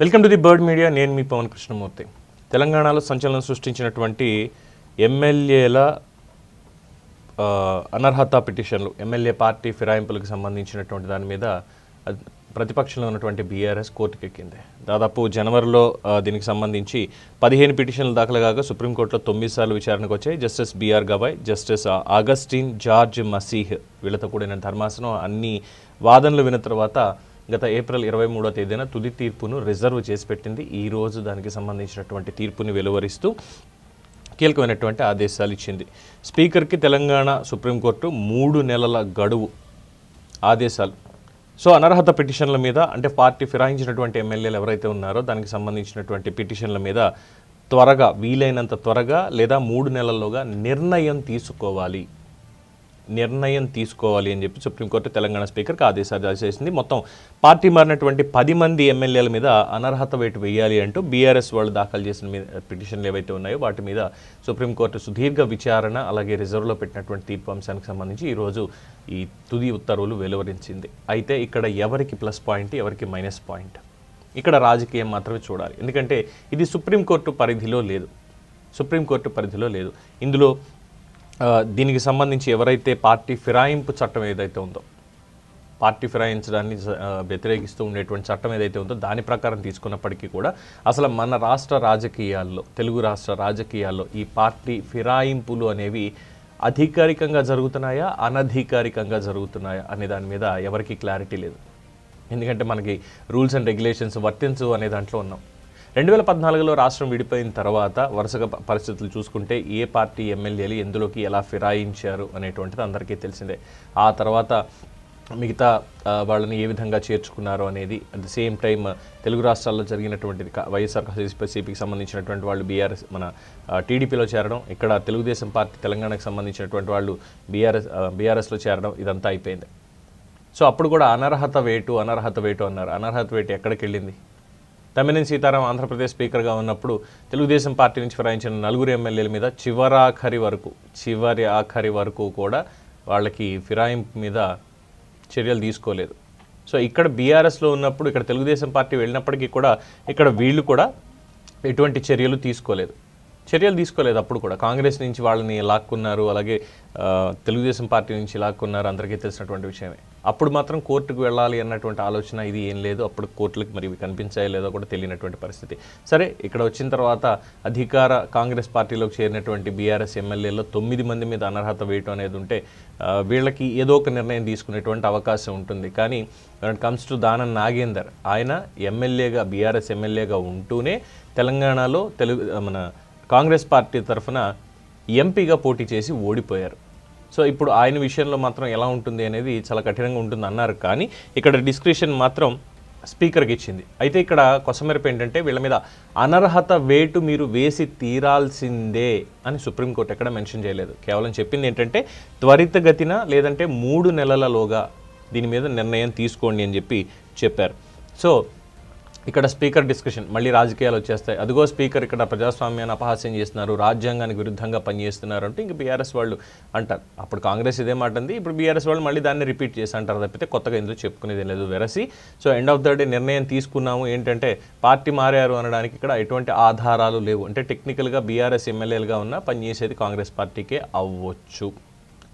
Welcome to the bird media. నేను మీ పవన్ కృష్ణమూర్తి. తెలంగాణలో సంచలనం సృష్టించినటువంటి ఎమ్మెల్యేల అనర్హత పిటిషన్లు ఎమ్మెల్యే పార్టీ ఫిరాయింపులకు సంబంధించినటువంటి దాని మీద ప్రతిపక్షంలో ఉన్నటువంటి బీఆర్ఎస్ కోర్టుకెక్కింది. దాదాపు జనవరిలో దీనికి సంబంధించి పదిహేను పిటిషన్లు దాఖలు కాగా సుప్రీంకోర్టులో తొమ్మిది సార్లు విచారణకు వచ్చాయి. Justice B R Gavai justice Augustine George Masih వీళ్ళతో కూడిన ధర్మాసనం అన్ని వాదనలు విన్న తర్వాత గత ఏప్రిల్ ఇరవై మూడో తేదీన తుది తీర్పును రిజర్వ్ చేసి పెట్టింది. ఈ రోజు దానికి సంబంధించినటువంటి తీర్పుని వెలువరిస్తూ కీలకమైనటువంటి ఆదేశాలు ఇచ్చింది. స్పీకర్కి తెలంగాణ సుప్రీంకోర్టు మూడు నెలల గడువు ఆదేశాలు. సో అనర్హత పిటిషన్ల మీద అంటే పార్టీ ఫిరాయించినటువంటి ఎమ్మెల్యేలు ఎవరైతే ఉన్నారో దానికి సంబంధించినటువంటి పిటిషన్ల మీద త్వరగా వీలైనంత త్వరగా లేదా మూడు నెలల్లోగా నిర్ణయం తీసుకోవాలి. నిర్ణయం తీసుకోవాలి అని చెప్పి సుప్రీంకోర్టు తెలంగాణ స్పీకర్కి ఆదేశాలు జారీ చేసింది మొత్తం పార్టీ మారినటువంటి పది మంది ఎమ్మెల్యేల మీద అనర్హత వేటు వేయాలి అంటూ బీఆర్ఎస్ వాళ్ళు దాఖలు చేసిన మీద పిటిషన్లు ఏవైతే ఉన్నాయో వాటి మీద సుప్రీంకోర్టు సుదీర్ఘ విచారణ అలాగే రిజర్వ్లో పెట్టినటువంటి తీర్పు అంశానికి సంబంధించి ఈరోజు ఈ తుది ఉత్తర్వులు వెలువరించింది. అయితే ఇక్కడ ఎవరికి ప్లస్ పాయింట్ ఎవరికి మైనస్ పాయింట్? ఇక్కడ రాజకీయం మాత్రమే చూడాలి. ఎందుకంటే ఇది సుప్రీంకోర్టు పరిధిలో లేదు. సుప్రీంకోర్టు పరిధిలో లేదు. ఇందులో దీనికి సంబంధించి ఎవరైతే పార్టీ ఫిరాయింపు చట్టం ఏదైతే ఉందో పార్టీ ఫిరాయించడాన్ని వ్యతిరేకిస్తూ ఉండేటువంటి చట్టం ఏదైతే ఉందో దాని ప్రకారం తీసుకున్నప్పటికీ కూడా అసలు మన రాష్ట్ర రాజకీయాల్లో తెలుగు రాష్ట్ర రాజకీయాల్లో ఈ పార్టీ ఫిరాయింపులు అనేవి అధికారికంగా జరుగుతున్నాయా అనధికారికంగా జరుగుతున్నాయా అనే దాని మీద ఎవరికీ క్లారిటీ లేదు. ఎందుకంటే మనకి రూల్స్ అండ్ రెగ్యులేషన్స్ వర్తించు అనే దాంట్లో ఉన్నాం. రెండు వేల పద్నాలుగులో రాష్ట్రం విడిపోయిన తర్వాత వరుసగా పరిస్థితులు చూసుకుంటే ఏ పార్టీ ఎమ్మెల్యేలు ఎందులోకి ఎలా ఫిరాయించారు అనేటువంటిది అందరికీ తెలిసిందే. ఆ తర్వాత మిగతా వాళ్ళని ఏ విధంగా చేర్చుకున్నారు అనేది at the same time Telugu రాష్ట్రాల్లో జరిగినటువంటిది వైఎస్ఆర్ సిపికి సంబంధించినటువంటి వాళ్ళు బీఆర్ఎస్ మన టీడీపీలో చేరడం ఇక్కడ తెలుగుదేశం పార్టీ తెలంగాణకు సంబంధించినటువంటి వాళ్ళు బీఆర్ఎస్ బీఆర్ఎస్లో చేరడం ఇదంతా అయిపోయింది. సో అప్పుడు కూడా అనర్హత వేటు అనర్హత వేటు అన్నారు. అనర్హత వేటు ఎక్కడికి వెళ్ళింది తమ్మినేని సీతారాం ఆంధ్రప్రదేశ్ స్పీకర్గా ఉన్నప్పుడు తెలుగుదేశం పార్టీ నుంచి ఫిరాయించిన నలుగురు ఎమ్మెల్యేల మీద చివరాఖరి వరకు చివరి ఆఖరి వరకు కూడా వాళ్ళకి ఫిరాయింపు మీద చర్యలు తీసుకోలేదు. సో ఇక్కడ బీఆర్ఎస్లో ఉన్నప్పుడు ఇక్కడ తెలుగుదేశం పార్టీ వెళ్ళినప్పటికీ కూడా ఇక్కడ వీళ్ళు కూడా ఎటువంటి చర్యలు తీసుకోలేదు. చర్యలు తీసుకోలేదు అప్పుడు కూడా. కాంగ్రెస్ నుంచి వాళ్ళని లాక్కున్నారు అలాగే తెలుగుదేశం పార్టీ నుంచి లాక్కున్నారు అందరికీ తెలిసినటువంటి విషయమే. అప్పుడు మాత్రం కోర్టుకు వెళ్ళాలి అన్నటువంటి ఆలోచన ఇది ఏం లేదు. అప్పుడు కోర్టులకు మరి ఇవి కనిపించాయో లేదో కూడా తెలియనటువంటి పరిస్థితి. సరే ఇక్కడ వచ్చిన తర్వాత అధికార కాంగ్రెస్ పార్టీలోకి చేరినటువంటి బీఆర్ఎస్ ఎమ్మెల్యేలో తొమ్మిది మంది మీద అనర్హత వేయటం అనేది ఉంటే వీళ్ళకి ఏదో ఒక నిర్ణయం తీసుకునేటువంటి అవకాశం ఉంటుంది. కానీ it comes to Danam Nagender ఆయన ఎమ్మెల్యేగా బీఆర్ఎస్ ఎమ్మెల్యేగా ఉంటూనే తెలంగాణలో తెలుగు మన కాంగ్రెస్ పార్టీ తరఫున ఎంపీగా పోటీ చేసి ఓడిపోయారు. సో ఇప్పుడు ఆయన విషయంలో మాత్రం ఎలా ఉంటుంది అనేది చాలా కఠినంగా ఉంటుంది అన్నారు. కానీ ఇక్కడ డిస్క్రిప్షన్ మాత్రం స్పీకర్కి ఇచ్చింది. అయితే ఇక్కడ కొసమెరపు ఏంటంటే వీళ్ళ మీద అనర్హత వేటు మీరు వేసి తీరాల్సిందే అని సుప్రీంకోర్టు ఎక్కడ మెన్షన్ చేయలేదు. కేవలం చెప్పింది ఏంటంటే త్వరితగతిన లేదంటే మూడు నెలలలోగా దీని మీద నిర్ణయం తీసుకోండి అని చెప్పి చెప్పారు. సో ఇక్కడ స్పీకర్ డిస్కషన్ మళ్ళీ రాజకీయాలు వచ్చేస్తాయి. అదిగో స్పీకర్ ఇక్కడ ప్రజాస్వామ్యాన్ని అపహాస్యం చేస్తున్నారు రాజ్యాంగానికి విరుద్ధంగా పనిచేస్తున్నారు అంటే ఇంక బీఆర్ఎస్ వాళ్ళు అంటారు. అప్పుడు కాంగ్రెస్ ఇదే మాట ఉంది ఇప్పుడు బీఆర్ఎస్ వాళ్ళు మళ్ళీ దాన్ని రిపీట్ చేసి అంటారు తప్పితే కొత్తగా ఇందులో చెప్పుకునేది లేదు వెరసి. So end of the day నిర్ణయం తీసుకున్నాము. ఏంటంటే పార్టీ మారారు అనడానికి ఇక్కడ ఎటువంటి ఆధారాలు లేవు. అంటే టెక్నికల్గా బీఆర్ఎస్ ఎమ్మెల్యేలుగా ఉన్న పనిచేసేది కాంగ్రెస్ పార్టీకే అవ్వచ్చు.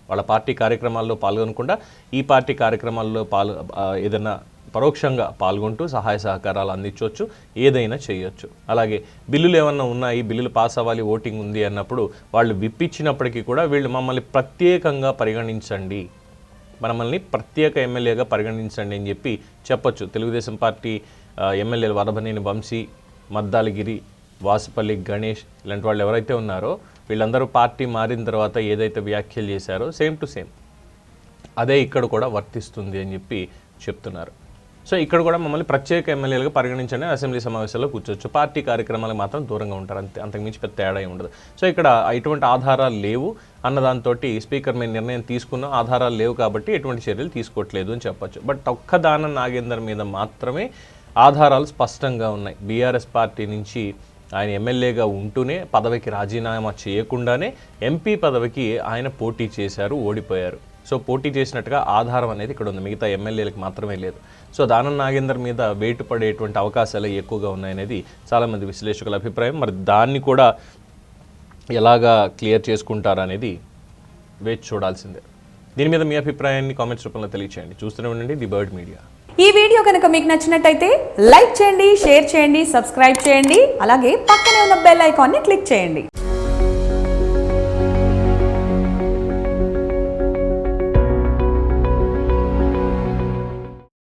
వాళ్ళ పార్టీ కార్యక్రమాల్లో పాల్గొనకుండా ఈ పార్టీ కార్యక్రమాల్లో పాల్ ఏదైనా పరోక్షంగా పాల్గొంటూ సహాయ సహకారాలు అందించవచ్చు ఏదైనా చేయొచ్చు. అలాగే బిల్లులు ఏమన్నా ఉన్నాయి బిల్లులు పాస్ అవ్వాలి ఓటింగ్ ఉంది అన్నప్పుడు వాళ్ళు విప్పించినప్పటికీ కూడా వీళ్ళు మమ్మల్ని ప్రత్యేకంగా పరిగణించండి. మనల్ని ప్రత్యేక ఎమ్మెల్యేగా పరిగణించండి అని చెప్పి చెప్పొచ్చు. తెలుగుదేశం పార్టీ ఎమ్మెల్యేలు వరభనేని వంశీ మద్దాలగిరి వాసుపల్లి గణేష్ ఇలాంటి వాళ్ళు ఎవరైతే ఉన్నారో వీళ్ళందరూ పార్టీ మారిన తర్వాత ఏదైతే వ్యాఖ్యలు చేశారో సేమ్ టు సేమ్ అదే ఇక్కడ కూడా వర్తిస్తుంది అని చెప్పి చెప్తున్నారు. సో ఇక్కడ కూడా మమ్మల్ని ప్రత్యేక ఎమ్మెల్యేలుగా పరిగణించండి. అసెంబ్లీ సమావేశాల్లో కూర్చోవచ్చు. పార్టీ కార్యక్రమాలకు మాత్రం దూరంగా ఉంటారు. అంతే అంతకుమించి పెద్ద తేడా ఉండదు. సో ఇక్కడ ఎటువంటి ఆధారాలు లేవు. అన్న దాంతో స్పీకర్ మీద నిర్ణయం తీసుకున్న ఆధారాలు లేవు కాబట్టి ఎటువంటి చర్యలు తీసుకోవట్లేదు అని చెప్పొచ్చు. బట్ ఒక్క దానం నాగేందర్ మీద మాత్రమే ఆధారాలు స్పష్టంగా ఉన్నాయి. బీఆర్ఎస్ పార్టీ నుంచి ఆయన ఎమ్మెల్యేగా ఉంటూనే పదవికి రాజీనామా చేయకుండానే ఎంపీ పదవికి ఆయన పోటీ చేశారు ఓడిపోయారు. సో పోటీ చేసినట్టుగా ఆధారం అనేది ఇక్కడ ఉంది. మిగతా ఎమ్మెల్యేలకు మాత్రమే లేదు. సో దానం నాగేందర్ మీద వేటు పడేటువంటి అవకాశాలు ఎక్కువగా ఉన్నాయనేది చాలామంది విశ్లేషకుల అభిప్రాయం. మరి దాన్ని కూడా ఎలాగా క్లియర్ చేసుకుంటారనేది వేచి చూడాల్సిందే. దీని మీద మీ అభిప్రాయాన్ని కామెంట్స్ రూపంలో తెలియచేయండి. చూస్తూనే ఉండండి ది బర్డ్ మీడియా. ఈ వీడియో కనుక మీకు నచ్చినట్టయితే లైక్ చేయండి షేర్ చేయండి సబ్స్క్రైబ్ చేయండి అలాగే పక్కనే ఉన్న బెల్ ఐకాన్ని క్లిక్ చేయండి.